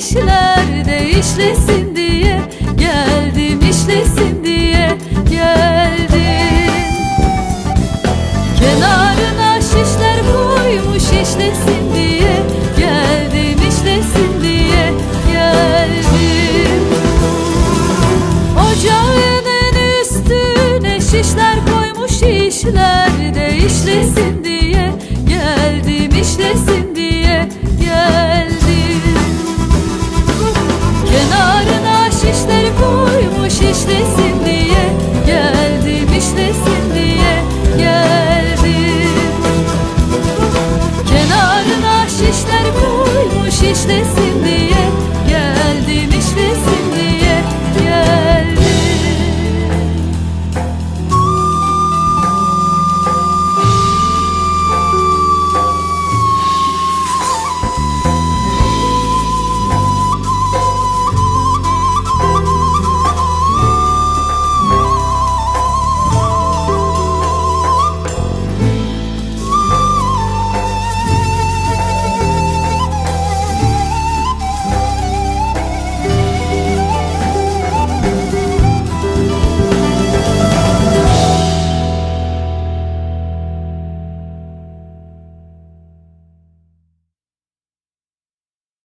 İşlerde işlesin diye geldim işlesin diye geldim. Kenarına şişler koymuş işlesin diye geldim işlesin diye geldim. Ocağının üstüne şişler koymuş işlerde işlesin diye geldim işlesin diye geldim Kenarına şişler koymuş işlesin diye. Geldim işlesin diye geldim. Kenarına şişler koymuş işlesin